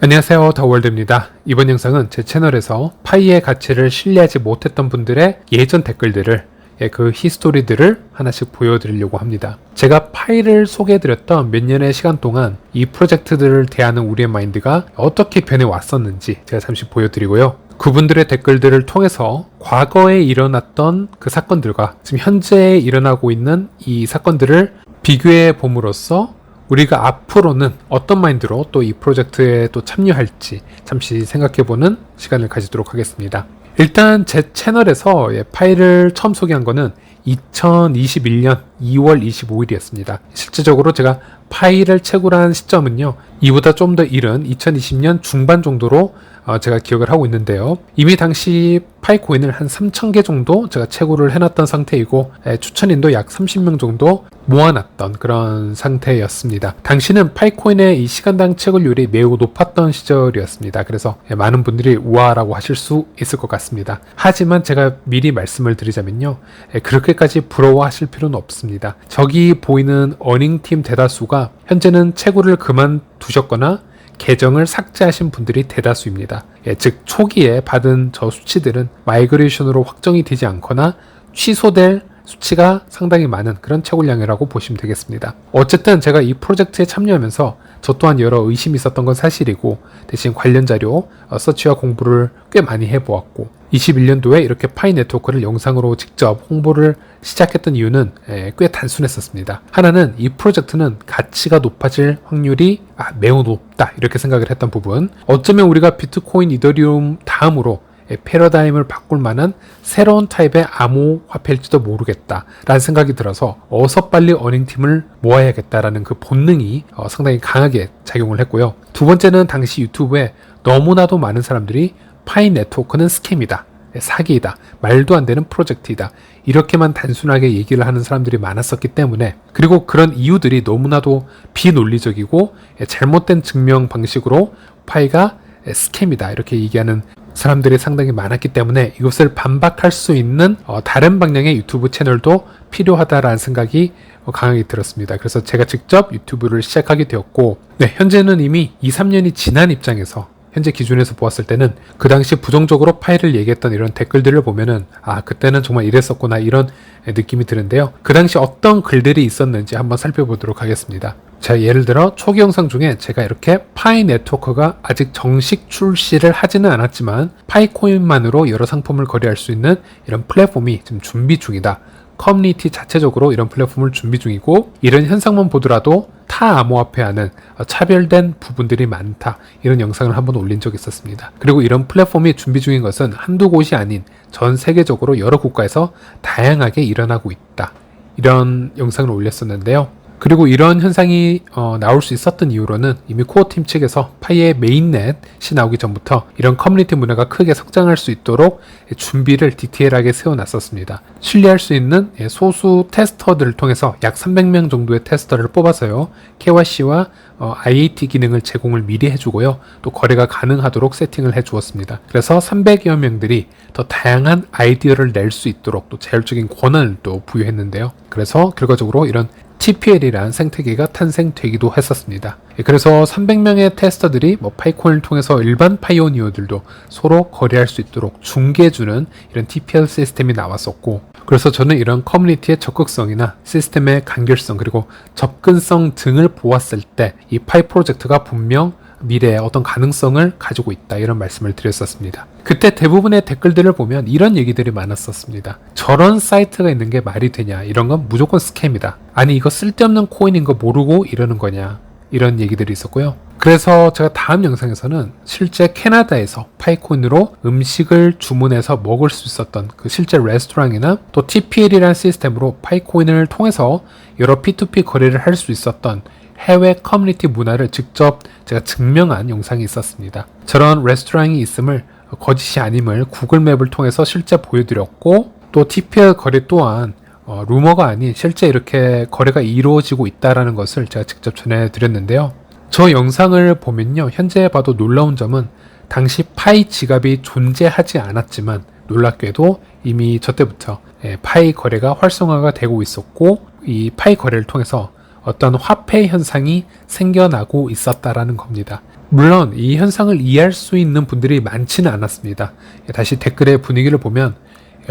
안녕하세요 더월드입니다. 이번 영상은 제 채널에서 파이의 가치를 신뢰하지 못했던 분들의 예전 댓글들을 예, 그 히스토리들을 하나씩 보여드리려고 합니다. 제가 파이를 소개해드렸던 몇 년의 시간 동안 이 프로젝트들을 대하는 우리의 마인드가 어떻게 변해왔었는지 제가 잠시 보여드리고요. 그분들의 댓글들을 통해서 과거에 일어났던 그 사건들과 지금 현재 일어나고 있는 이 사건들을 비교해 봄으로써 우리가 앞으로는 어떤 마인드로 또 이 프로젝트에 또 참여할지 잠시 생각해보는 시간을 가지도록 하겠습니다. 일단 제 채널에서 예, 파일을 처음 소개한 거는 2021년 2월 25일이었습니다. 실제적으로 제가 파일을 채굴한 시점은요, 이보다 좀 더 이른 2020년 중반 정도로 어, 제가 기억을 하고 있는데요. 이미 당시 파이 코인을 한 3,000개 정도 제가 채굴을 해놨던 상태이고 에, 추천인도 약 30명 정도 모아놨던 그런 상태였습니다. 당시는 파이 코인의 이 시간당 채굴률이 매우 높았던 시절이었습니다. 그래서 예, 많은 분들이 우아라고 하실 수 있을 것 같습니다. 하지만 제가 미리 말씀을 드리자면요. 에, 그렇게까지 부러워하실 필요는 없습니다. 저기 보이는 어닝팀 대다수가 현재는 채굴을 그만두셨거나 계정을 삭제하신 분들이 대다수입니다. 예, 즉 초기에 받은 저 수치들은 마이그레이션으로 확정이 되지 않거나 취소될 수치가 상당히 많은 그런 채굴량이라고 보시면 되겠습니다. 어쨌든 제가 이 프로젝트에 참여하면서 저 또한 여러 의심이 있었던 건 사실이고 대신 관련 자료 어, 서치와 공부를 꽤 많이 해보았고 21년도에 이렇게 파이 네트워크를 영상으로 직접 홍보를 시작했던 이유는 에, 꽤 단순했었습니다. 하나는 이 프로젝트는 가치가 높아질 확률이 아, 매우 높다 이렇게 생각을 했던 부분 어쩌면 우리가 비트코인 이더리움 다음으로 예, 패러다임을 바꿀 만한 새로운 타입의 암호화폐일지도 모르겠다라는 생각이 들어서 어서 빨리 어닝팀을 모아야겠다라는 그 본능이 어, 상당히 강하게 작용을 했고요. 두 번째는 당시 유튜브에 너무나도 많은 사람들이 파이 네트워크는 스캠이다. 예, 사기이다. 말도 안 되는 프로젝트이다. 이렇게만 단순하게 얘기를 하는 사람들이 많았었기 때문에 그리고 그런 이유들이 너무나도 비논리적이고 예, 잘못된 증명 방식으로 파이가 스캠이다. 이렇게 얘기하는 사람들이 상당히 많았기 때문에 이것을 반박할 수 있는 어, 다른 방향의 유튜브 채널도 필요하다라는 생각이 어, 강하게 들었습니다. 그래서 제가 직접 유튜브를 시작하게 되었고, 네, 현재는 이미 2, 3년이 지난 입장에서 현재 기준에서 보았을 때는 그 당시 부정적으로 파일을 얘기했던 이런 댓글들을 보면은 아 그때는 정말 이랬었구나 이런 느낌이 드는데요. 그 당시 어떤 글들이 있었는지 한번 살펴보도록 하겠습니다. 자 예를 들어 초기 영상 중에 제가 이렇게 파이 네트워크가 아직 정식 출시를 하지는 않았지만 파이 코인만으로 여러 상품을 거래할 수 있는 이런 플랫폼이 지금 준비 중이다. 커뮤니티 자체적으로 이런 플랫폼을 준비 중이고 이런 현상만 보더라도 타 암호화폐와는 차별된 부분들이 많다. 이런 영상을 한번 올린 적이 있었습니다. 그리고 이런 플랫폼이 준비 중인 것은 한두 곳이 아닌 전 세계적으로 여러 국가에서 다양하게 일어나고 있다. 이런 영상을 올렸었는데요. 그리고 이런 현상이 어, 나올 수 있었던 이유로는 이미 코어 팀 측에서 파이의 메인넷이 나오기 전부터 이런 커뮤니티 문화가 크게 성장할 수 있도록 준비를 디테일하게 세워놨었습니다. 신뢰할 수 있는 예, 소수 테스터들을 통해서 약 300명 정도의 테스터를 뽑아서요. KYC와 어, IAT 기능을 제공을 미리 해주고요. 또 거래가 가능하도록 세팅을 해주었습니다. 그래서 300여 명들이 더 다양한 아이디어를 낼 수 있도록 또 자율적인 권한을 또 부여했는데요. 그래서 결과적으로 이런 TPL이란 생태계가 탄생되기도 했었습니다. 예, 그래서 300명의 테스터들이 뭐 파이콘을 통해서 일반 파이오니어들도 서로 거래할 수 있도록 중개해주는 이런 TPL 시스템이 나왔었고 그래서 저는 이런 커뮤니티의 적극성이나 시스템의 간결성 그리고 접근성 등을 보았을 때 이 파이 프로젝트가 분명 미래에 어떤 가능성을 가지고 있다 이런 말씀을 드렸었습니다. 그때 대부분의 댓글들을 보면 이런 얘기들이 많았었습니다. 저런 사이트가 있는 게 말이 되냐 이런 건 무조건 스캠이다. 아니 이거 쓸데없는 코인인 거 모르고 이러는 거냐 이런 얘기들이 있었고요. 그래서 제가 다음 영상에서는 실제 캐나다에서 파이콘으로 음식을 주문해서 먹을 수 있었던 그 실제 레스토랑이나 또 TPL이라는 시스템으로 파이코인을 통해서 여러 P2P 거래를 할 수 있었던 해외 커뮤니티 문화를 직접 제가 증명한 영상이 있었습니다. 저런 레스토랑이 있음을 거짓이 아님을 구글맵을 통해서 실제 보여드렸고 또 TPL 거래 또한 어, 루머가 아닌 실제 이렇게 거래가 이루어지고 있다라는 것을 제가 직접 전해드렸는데요. 저 영상을 보면요. 현재 봐도 놀라운 점은 당시 파이 지갑이 존재하지 않았지만 놀랍게도 이미 저 때부터 예, 파이 거래가 활성화가 되고 있었고 이 파이 거래를 통해서 어떤 화폐 현상이 생겨나고 있었다라는 겁니다. 물론 이 현상을 이해할 수 있는 분들이 많지는 않았습니다. 다시 댓글의 분위기를 보면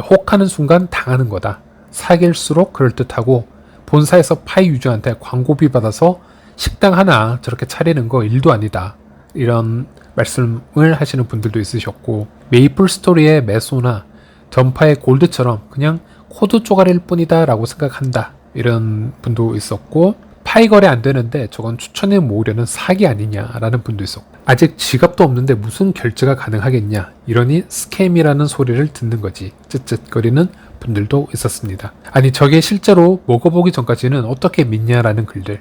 혹하는 순간 당하는 거다. 사귈수록 그럴듯하고 본사에서 파이 유저한테 광고비 받아서 식당 하나 저렇게 차리는 거 일도 아니다. 이런 말씀을 하시는 분들도 있으셨고 메이플 스토리의 메소나 전파의 골드처럼 그냥 코드 쪼가리일 뿐이다 라고 생각한다. 이런 분도 있었고 파이 거래 안 되는데 저건 추천해 모으려는 사기 아니냐라는 분도 있었고 아직 지갑도 없는데 무슨 결제가 가능하겠냐 이러니 스캠이라는 소리를 듣는 거지. 쯧쯧거리는 분들도 있었습니다. 아니 저게 실제로 먹어보기 전까지는 어떻게 믿냐라는 글들.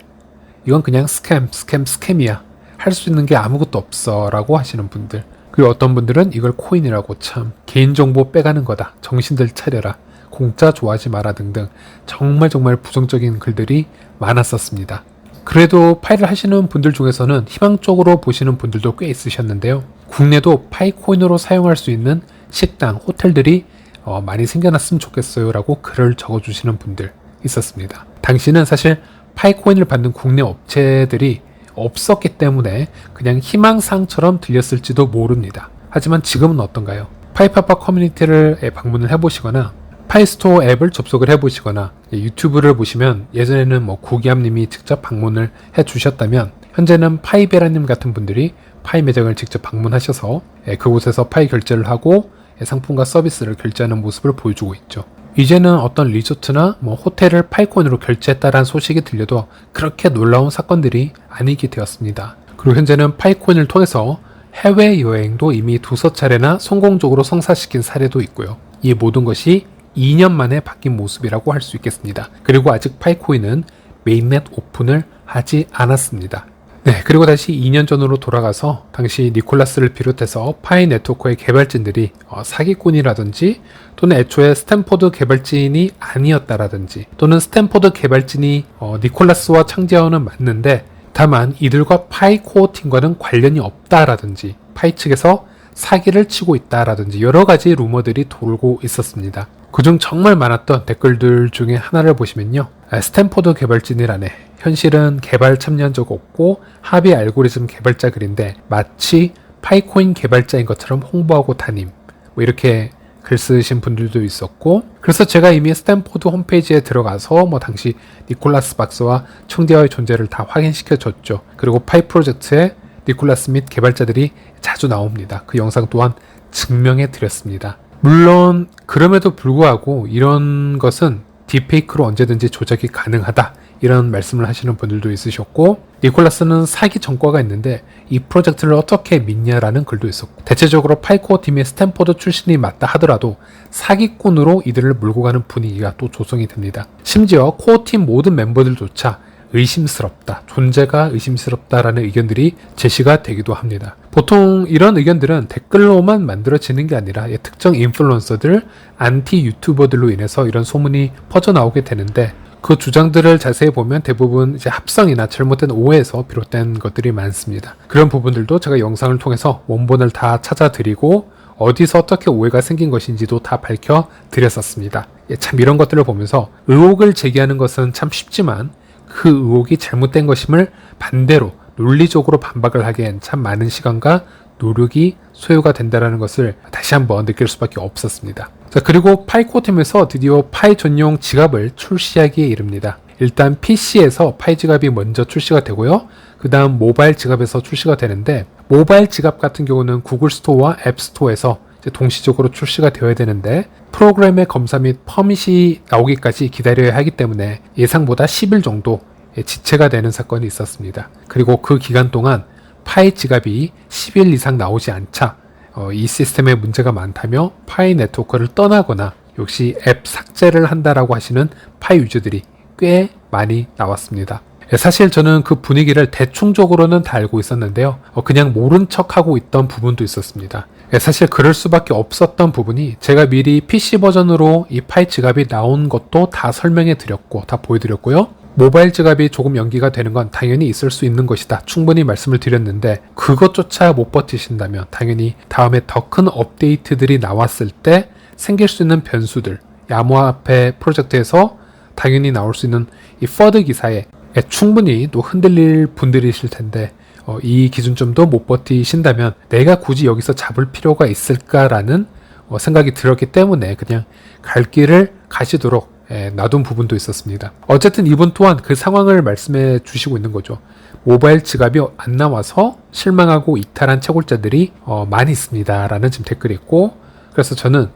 이건 그냥 스캠 스캠 스캠이야. 할 수 있는 게 아무것도 없어 라고 하시는 분들. 그리고 어떤 분들은 이걸 코인이라고 참 개인정보 빼가는 거다. 정신들 차려라 공짜 좋아하지 마라 등등 정말 정말 부정적인 글들이 많았었습니다. 그래도 파이를 하시는 분들 중에서는 희망적으로 보시는 분들도 꽤 있으셨는데요. 국내도 파이 코인으로 사용할 수 있는 식당, 호텔들이 어, 많이 생겨났으면 좋겠어요 라고 글을 적어주시는 분들 있었습니다. 당시는 사실 파이코인을 받는 국내 업체들이 없었기 때문에 그냥 희망상처럼 들렸을지도 모릅니다. 하지만 지금은 어떤가요? 파이파파 커뮤니티를 방문을 해보시거나 파이스토어 앱을 접속을 해보시거나 유튜브를 보시면 예전에는 뭐 구기암님이 직접 방문을 해주셨다면 현재는 파이베라님 같은 분들이 파이 매장을 직접 방문하셔서 예, 그곳에서 파이 결제를 하고 예, 상품과 서비스를 결제하는 모습을 보여주고 있죠. 이제는 어떤 리조트나 뭐 호텔을 파이코인으로 결제했다라는 소식이 들려도 그렇게 놀라운 사건들이 아니게 되었습니다. 그리고 현재는 파이코인을 통해서 해외 여행도 이미 두서 차례나 성공적으로 성사시킨 사례도 있고요. 이 모든 것이 2년 만에 바뀐 모습이라고 할 수 있겠습니다. 그리고 아직 파이코인은 메인넷 오픈을 하지 않았습니다. 네, 그리고 다시 2년 전으로 돌아가서 당시 니콜라스를 비롯해서 파이 네트워크의 개발진들이 어, 사기꾼이라든지 또는 애초에 스탠포드 개발진이 아니었다라든지 또는 스탠포드 개발진이 어, 니콜라스와 창제원은 맞는데 다만 이들과 파이 코어 팀과는 관련이 없다라든지 파이 측에서 사기를 치고 있다라든지 여러 가지 루머들이 돌고 있었습니다. 그중 정말 많았던 댓글들 중에 하나를 보시면요. 아, 스탠포드 개발진이라네. 현실은 개발 참여한 적 없고 합의 알고리즘 개발자 글인데 마치 파이코인 개발자인 것처럼 홍보하고 다님. 뭐 이렇게 글 쓰신 분들도 있었고 그래서 제가 이미 스탠포드 홈페이지에 들어가서 뭐 당시 니콜라스 박스와 청대와의 존재를 다 확인시켜 줬죠. 그리고 파이 프로젝트에 니콜라스 및 개발자들이 자주 나옵니다. 그 영상 또한 증명해 드렸습니다. 물론 그럼에도 불구하고 이런 것은 딥페이크로 언제든지 조작이 가능하다 이런 말씀을 하시는 분들도 있으셨고 니콜라스는 사기 전과가 있는데 이 프로젝트를 어떻게 믿냐라는 글도 있었고 대체적으로 파이코어 팀의 스탠포드 출신이 맞다 하더라도 사기꾼으로 이들을 몰고 가는 분위기가 또 조성이 됩니다. 심지어 코어 팀 모든 멤버들조차 의심스럽다, 존재가 의심스럽다라는 의견들이 제시가 되기도 합니다. 보통 이런 의견들은 댓글로만 만들어지는 게 아니라 특정 인플루언서들, 안티 유튜버들로 인해서 이런 소문이 퍼져나오게 되는데 그 주장들을 자세히 보면 대부분 이제 합성이나 잘못된 오해에서 비롯된 것들이 많습니다. 그런 부분들도 제가 영상을 통해서 원본을 다 찾아드리고 어디서 어떻게 오해가 생긴 것인지도 다 밝혀 드렸었습니다. 예, 참 이런 것들을 보면서 의혹을 제기하는 것은 참 쉽지만 그 의혹이 잘못된 것임을 반대로 논리적으로 반박을 하기엔 참 많은 시간과 노력이 소요가 된다는 것을 다시 한번 느낄 수밖에 없었습니다. 자, 그리고 파이코팀에서 드디어 파이 전용 지갑을 출시하기에 이릅니다. 일단 PC에서 파이 지갑이 먼저 출시가 되고요. 그 다음 모바일 지갑에서 출시가 되는데 모바일 지갑 같은 경우는 구글 스토어와 앱 스토어에서 동시적으로 출시가 되어야 되는데 프로그램의 검사 및 퍼밋이 나오기까지 기다려야 하기 때문에 예상보다 10일 정도 지체가 되는 사건이 있었습니다. 그리고 그 기간 동안 파이 지갑이 10일 이상 나오지 않자 어, 이 시스템에 문제가 많다며 파이 네트워크를 떠나거나 역시 앱 삭제를 한다라고 하시는 파이 유저들이 꽤 많이 나왔습니다. 예, 사실 저는 그 분위기를 대충적으로는 다 알고 있었는데요. 어, 그냥 모른 척 하고 있던 부분도 있었습니다. 예, 사실 그럴 수밖에 없었던 부분이 제가 미리 PC 버전으로 이 파이 지갑이 나온 것도 다 설명해 드렸고 다 보여드렸고요. 모바일 지갑이 조금 연기가 되는 건 당연히 있을 수 있는 것이다. 충분히 말씀을 드렸는데 그것조차 못 버티신다면 당연히 다음에 더 큰 업데이트들이 나왔을 때 생길 수 있는 변수들 야모아페 프로젝트에서 당연히 나올 수 있는 이 퍼드 기사에 충분히 또 흔들릴 분들이실 텐데 어, 이 기준점도 못 버티신다면 내가 굳이 여기서 잡을 필요가 있을까라는 어, 생각이 들었기 때문에 그냥 갈 길을 가시도록 예, 놔둔 부분도 있었습니다. 어쨌든 이분 또한 그 상황을 말씀해 주시고 있는 거죠. 모바일 지갑이 안 나와서 실망하고 이탈한 채굴자들이 어, 많이 있습니다 라는 지금 댓글이 있고 그래서 저는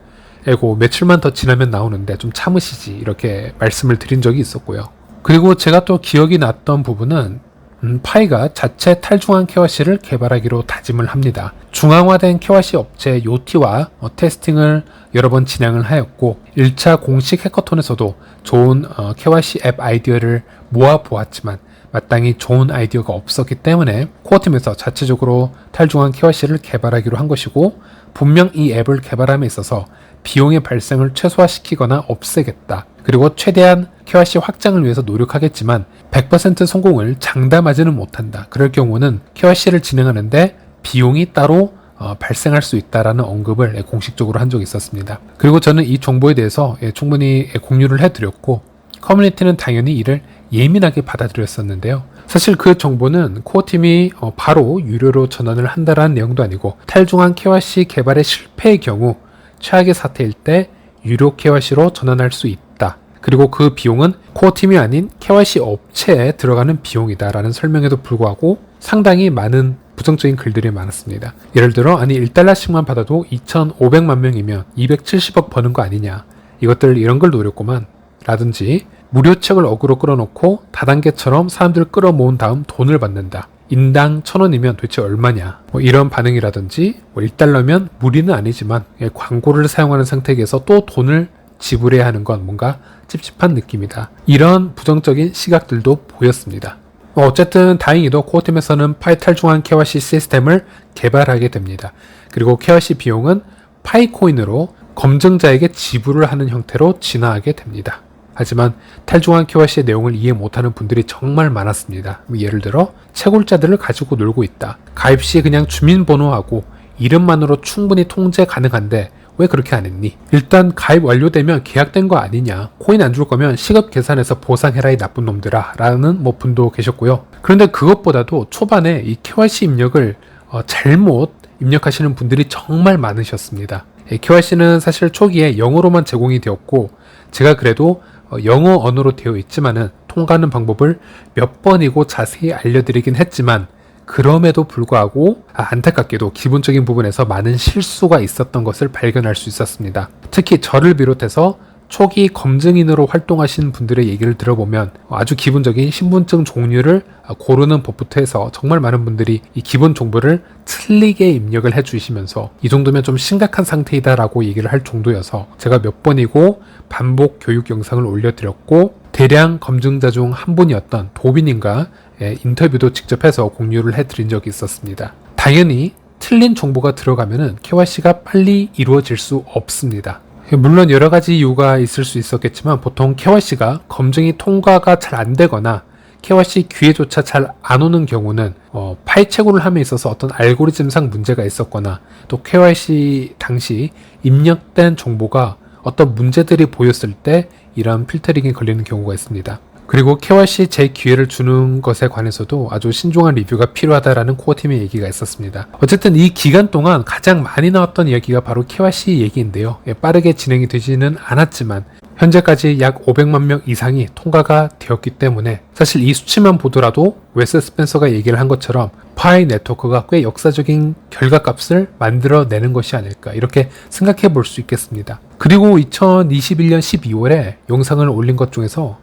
에고 며칠만 더 지나면 나오는데 좀 참으시지 이렇게 말씀을 드린 적이 있었고요. 그리고 제가 또 기억이 났던 부분은 음, 파이가 자체 탈중앙 KYC를 개발하기로 다짐을 합니다. 중앙화된 KYC 업체 요티와 어, 테스팅을 여러 번 진행을 하였고 1차 공식 해커톤에서도 좋은 어, KYC 앱 아이디어를 모아 보았지만 마땅히 좋은 아이디어가 없었기 때문에 코어팀에서 자체적으로 탈중앙 KYC를 개발하기로 한 것이고 분명 이 앱을 개발함에 있어서 비용의 발생을 최소화시키거나 없애겠다. 그리고 최대한 KYC 확장을 위해서 노력하겠지만 100% 성공을 장담하지는 못한다. 그럴 경우는 KYC를 진행하는데 비용이 따로 어, 발생할 수 있다라는 언급을 공식적으로 한 적이 있었습니다. 그리고 저는 이 정보에 대해서 예, 충분히 공유를 해드렸고 커뮤니티는 당연히 이를 예민하게 받아들였었는데요. 사실 그 정보는 코어팀이 어, 바로 유료로 전환을 한다라는 내용도 아니고 탈중앙 KYC 개발의 실패의 경우 최악의 사태일 때 유료 KYC로 전환할 수 있다. 그리고 그 비용은 코어 팀이 아닌 KYC 업체에 들어가는 비용이다라는 설명에도 불구하고 상당히 많은 부정적인 글들이 많았습니다. 예를 들어 아니 1달러씩만 받아도 2,500만 명이면 270억 버는 거 아니냐. 이것들 이런 걸 노렸구만. 라든지 무료 책을 어그로 끌어놓고 다단계처럼 사람들 끌어모은 다음 돈을 받는다. 인당 천 원이면 도대체 얼마냐? 뭐 이런 반응이라든지 뭐 1달러면 무리는 아니지만 예, 광고를 사용하는 상태에서 또 돈을 지불해야 하는 건 뭔가 찝찝한 느낌이다. 이런 부정적인 시각들도 보였습니다. 뭐 어쨌든 다행히도 코어팀에서는 파이 탈중앙 KYC 시스템을 개발하게 됩니다. 그리고 KYC 비용은 파이코인으로 검증자에게 지불을 하는 형태로 진화하게 됩니다. 하지만 탈중앙 KYC의 내용을 이해 못하는 분들이 정말 많았습니다. 뭐 예를 들어 채굴자들을 가지고 놀고 있다. 가입 시 그냥 주민번호하고 이름만으로 충분히 통제 가능한데 왜 그렇게 안 했니? 일단 가입 완료되면 계약된 거 아니냐. 코인 안 줄 거면 시급 계산해서 보상해라 이 나쁜 놈들아. 라는 뭐 분도 계셨고요. 그런데 그것보다도 초반에 이 KYC 입력을 어, 잘못 입력하시는 분들이 정말 많으셨습니다. KYC는 사실 초기에 영어로만 제공이 되었고 제가 그래도 어, 영어 언어로 되어 있지만은 통과하는 방법을 몇 번이고 자세히 알려드리긴 했지만 그럼에도 불구하고 아, 안타깝게도 기본적인 부분에서 많은 실수가 있었던 것을 발견할 수 있었습니다. 특히 저를 비롯해서 초기 검증인으로 활동하신 분들의 얘기를 들어보면 아주 기본적인 신분증 종류를 고르는 법부터 해서 정말 많은 분들이 이 기본 정보를 틀리게 입력을 해주시면서 이 정도면 좀 심각한 상태이다라고 얘기를 할 정도여서 제가 몇 번이고 반복 교육 영상을 올려드렸고 대량 검증자 중 한 분이었던 도빈님과 예, 인터뷰도 직접 해서 공유를 해드린 적이 있었습니다. 당연히 틀린 정보가 들어가면은 KYC가 빨리 이루어질 수 없습니다. 물론 여러 가지 이유가 있을 수 있었겠지만 보통 KYC가 검증이 통과가 잘 안 되거나 KYC 기회조차 잘 안 오는 경우는 어, 파이 채굴을 함에 있어서 어떤 알고리즘상 문제가 있었거나 또 KYC 당시 입력된 정보가 어떤 문제들이 보였을 때 이런 필터링이 걸리는 경우가 있습니다. 그리고 KYC 재기회를 주는 것에 관해서도 아주 신중한 리뷰가 필요하다라는 코어팀의 얘기가 있었습니다. 어쨌든 이 기간 동안 가장 많이 나왔던 이야기가 바로 KYC 얘기인데요. 예, 빠르게 진행이 되지는 않았지만 현재까지 약 500만 명 이상이 통과가 되었기 때문에 사실 이 수치만 보더라도 웨스 스펜서가 얘기를 한 것처럼 파이 네트워크가 꽤 역사적인 결과값을 만들어내는 것이 아닐까 이렇게 생각해 볼 수 있겠습니다. 그리고 2021년 12월에 영상을 올린 것 중에서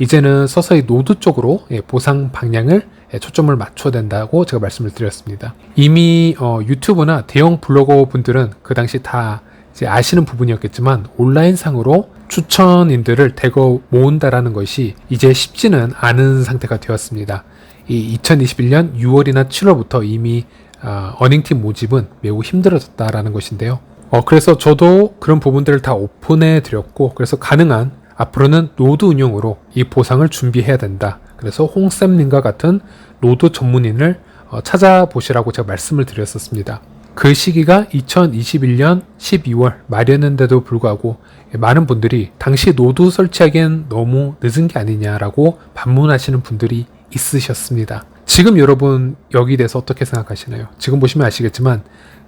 이제는 서서히 노드 쪽으로 예, 보상 방향을 예, 초점을 맞춰야 된다고 제가 말씀을 드렸습니다. 이미 어, 유튜브나 대형 블로거 분들은 그 당시 다 아시는 부분이었겠지만 온라인 상으로 추천인들을 대거 모은다라는 것이 이제 쉽지는 않은 상태가 되었습니다. 이 2021년 6월이나 7월부터 이미 어, 어닝팀 모집은 매우 힘들어졌다라는 것인데요. 어, 그래서 저도 그런 부분들을 다 오픈해 드렸고, 그래서 가능한 앞으로는 노드 운영으로 이 보상을 준비해야 된다. 그래서 홍쌤님과 같은 노드 전문인을 어, 찾아보시라고 제가 말씀을 드렸었습니다. 그 시기가 2021년 12월 말이었는데도 불구하고 많은 분들이 당시 노드 설치하기엔 너무 늦은 게 아니냐라고 반문하시는 분들이 있으셨습니다. 지금 여러분 여기 대해서 어떻게 생각하시나요? 지금 보시면 아시겠지만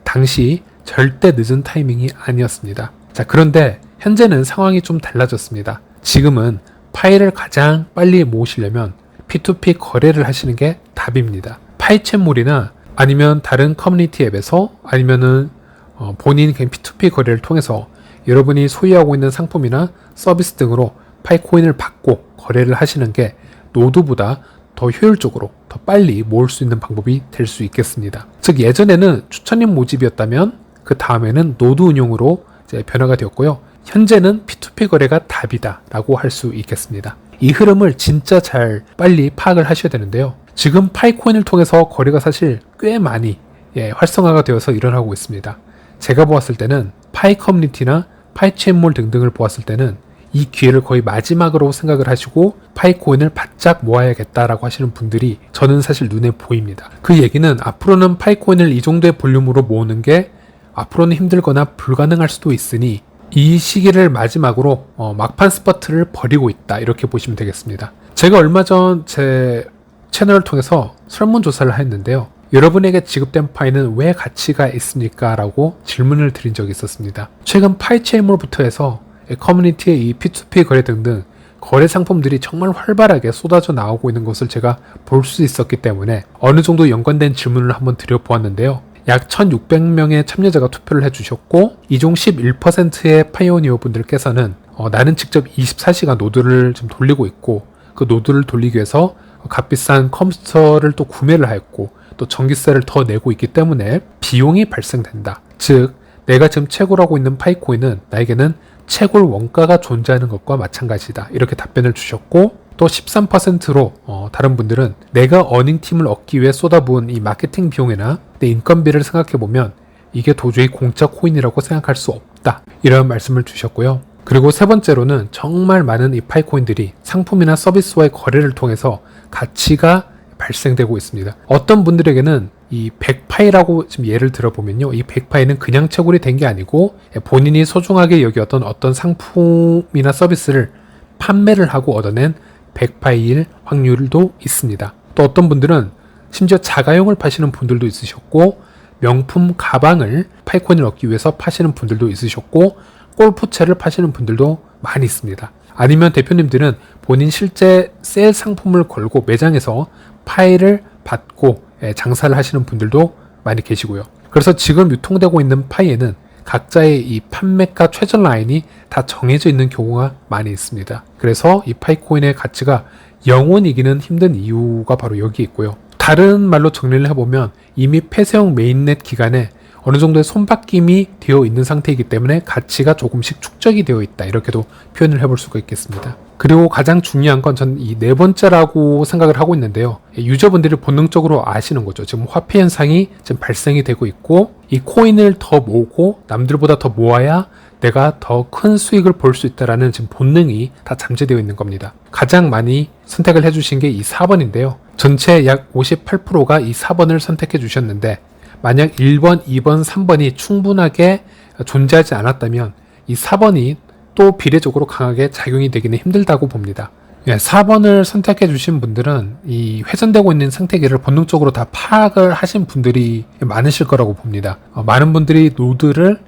당시 절대 늦은 타이밍이 아니었습니다. 자, 그런데 현재는 상황이 좀 달라졌습니다. 지금은 파일을 가장 빨리 모으시려면 P2P 거래를 하시는 게 답입니다. 파이챗몰이나 아니면 다른 커뮤니티 앱에서 아니면은 어, 본인 그냥 P2P 거래를 통해서 여러분이 소유하고 있는 상품이나 서비스 등으로 파이코인을 받고 거래를 하시는 게 노드보다 더 효율적으로 더 빨리 모을 수 있는 방법이 될 수 있겠습니다. 즉 예전에는 추천인 모집이었다면 그 다음에는 노드 운용으로 변화가 되었고요. 현재는 P2P 거래가 답이다라고 할 수 있겠습니다. 이 흐름을 진짜 잘 빨리 파악을 하셔야 되는데요. 지금 파이코인을 통해서 거래가 사실 꽤 많이 예, 활성화가 되어서 일어나고 있습니다. 제가 보았을 때는 파이 커뮤니티나 파이체인몰 등등을 보았을 때는 이 기회를 거의 마지막으로 생각을 하시고 파이코인을 바짝 모아야겠다라고 하시는 분들이 저는 사실 눈에 보입니다. 그 얘기는 앞으로는 파이코인을 이 정도의 볼륨으로 모으는 게 앞으로는 힘들거나 불가능할 수도 있으니 이 시기를 마지막으로 어, 막판 스퍼트를 버리고 있다 이렇게 보시면 되겠습니다. 제가 얼마 전 제 채널을 통해서 설문조사를 했는데요. 여러분에게 지급된 파이는 왜 가치가 있습니까? 라고 질문을 드린 적이 있었습니다. 최근 파이체인몰부터 해서 커뮤니티의 이 P2P 거래 등등 거래 상품들이 정말 활발하게 쏟아져 나오고 있는 것을 제가 볼 수 있었기 때문에 어느 정도 연관된 질문을 한번 드려보았는데요. 약 1,600명의 참여자가 투표를 해주셨고 이 중 11%의 파이오니어 분들께서는 어, 나는 직접 24시간 노드를 좀 돌리고 있고 그 노드를 돌리기 위해서 값비싼 컴퓨터를 또 구매를 하였고 또 전기세를 더 내고 있기 때문에 비용이 발생된다. 즉 내가 지금 채굴하고 있는 파이코인은 나에게는 채굴 원가가 존재하는 것과 마찬가지다. 이렇게 답변을 주셨고 또 13%로 어, 다른 분들은 내가 어닝팀을 얻기 위해 쏟아부은 이 마케팅 비용이나 내 인건비를 생각해 보면 이게 도저히 공짜 코인이라고 생각할 수 없다. 이런 말씀을 주셨고요. 그리고 세 번째로는 정말 많은 이 파이코인들이 상품이나 서비스와의 거래를 통해서 가치가 발생되고 있습니다. 어떤 분들에게는 이 100파이라고 지금 예를 들어보면요. 이 100파이는 그냥 채굴이 된 게 아니고 본인이 소중하게 여기었던 어떤 상품이나 서비스를 판매를 하고 얻어낸 100파이일 확률도 있습니다. 또 어떤 분들은 심지어 자가용을 파시는 분들도 있으셨고 명품 가방을 파이코인을 얻기 위해서 파시는 분들도 있으셨고 골프채를 파시는 분들도 많이 있습니다. 아니면 대표님들은 본인 실제 셀 상품을 걸고 매장에서 파이를 받고 예, 장사를 하시는 분들도 많이 계시고요. 그래서 지금 유통되고 있는 파이에는 각자의 이 판매가 최저 라인이 다 정해져 있는 경우가 많이 있습니다. 그래서 이 파이코인의 가치가 영원이기는 힘든 이유가 바로 여기 있고요. 다른 말로 정리를 해보면 이미 폐쇄형 메인넷 기간에 어느 정도의 손바뀜이 되어 있는 상태이기 때문에 가치가 조금씩 축적이 되어 있다. 이렇게도 표현을 해볼 수가 있겠습니다. 그리고 가장 중요한 건 저는 이네 번째라고 생각을 하고 있는데요. 유저분들이 본능적으로 아시는 거죠. 지금 화폐 현상이 지금 발생이 되고 있고 이 코인을 더 모으고 남들보다 더 모아야 내가 더 큰 수익을 볼 수 있다라는 지금 본능이 다 잠재되어 있는 겁니다. 가장 많이 선택을 해주신 게 이 4번인데요. 전체 약 58%가 이 4번을 선택해 주셨는데 만약 1번, 2번, 3번이 충분하게 존재하지 않았다면 이 4번이 또 비례적으로 강하게 작용이 되기는 힘들다고 봅니다. 예, 4번을 선택해 주신 분들은 이 회전되고 있는 생태계를 본능적으로 다 파악을 하신 분들이 많으실 거라고 봅니다. 어, 많은 분들이 노드를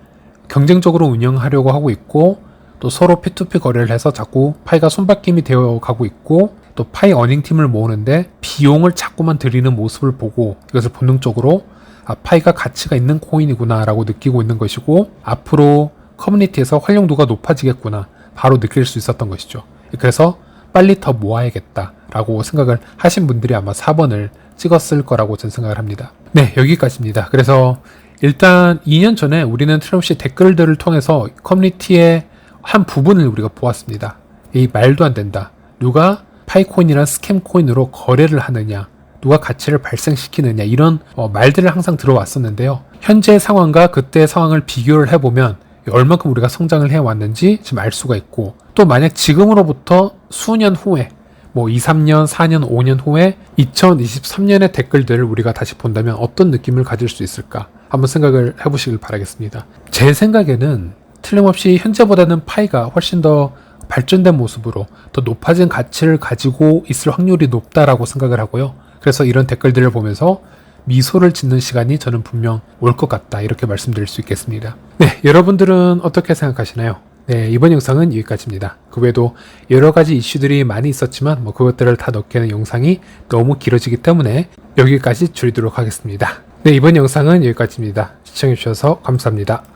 경쟁적으로 운영하려고 하고 있고 또 서로 P2P 거래를 해서 자꾸 파이가 손바뀜이 되어 가고 있고 또 파이 어닝 팀을 모으는데 비용을 자꾸만 들이는 모습을 보고 이것을 본능적으로 아, 파이가 가치가 있는 코인이구나라고 느끼고 있는 것이고 앞으로 커뮤니티에서 활용도가 높아지겠구나 바로 느낄 수 있었던 것이죠. 그래서 빨리 더 모아야겠다라고 생각을 하신 분들이 아마 4번을 찍었을 거라고 저는 생각을 합니다. 네, 여기까지입니다. 그래서 일단 2년 전에 우리는 트럼시 댓글들을 통해서 커뮤니티의 한 부분을 우리가 보았습니다. 이 말도 안 된다. 누가 파이코인이란 스캠 코인으로 거래를 하느냐. 누가 가치를 발생시키느냐 이런 어, 말들을 항상 들어왔었는데요. 현재 상황과 그때 상황을 비교를 해보면 얼마큼 우리가 성장을 해왔는지 지금 알 수가 있고 또 만약 지금으로부터 수년 후에 뭐 2, 3년, 4년, 5년 후에 2023년의 댓글들을 우리가 다시 본다면 어떤 느낌을 가질 수 있을까 한번 생각을 해보시길 바라겠습니다. 제 생각에는 틀림없이 현재보다는 파이가 훨씬 더 발전된 모습으로 더 높아진 가치를 가지고 있을 확률이 높다라고 생각을 하고요. 그래서 이런 댓글들을 보면서 미소를 짓는 시간이 저는 분명 올 것 같다. 이렇게 말씀드릴 수 있겠습니다. 네, 여러분들은 어떻게 생각하시나요? 네, 이번 영상은 여기까지입니다. 그 외에도 여러 가지 이슈들이 많이 있었지만 뭐 그것들을 다 넣기에는 영상이 너무 길어지기 때문에 여기까지 줄이도록 하겠습니다. 네, 이번 영상은 여기까지입니다. 시청해주셔서 감사합니다.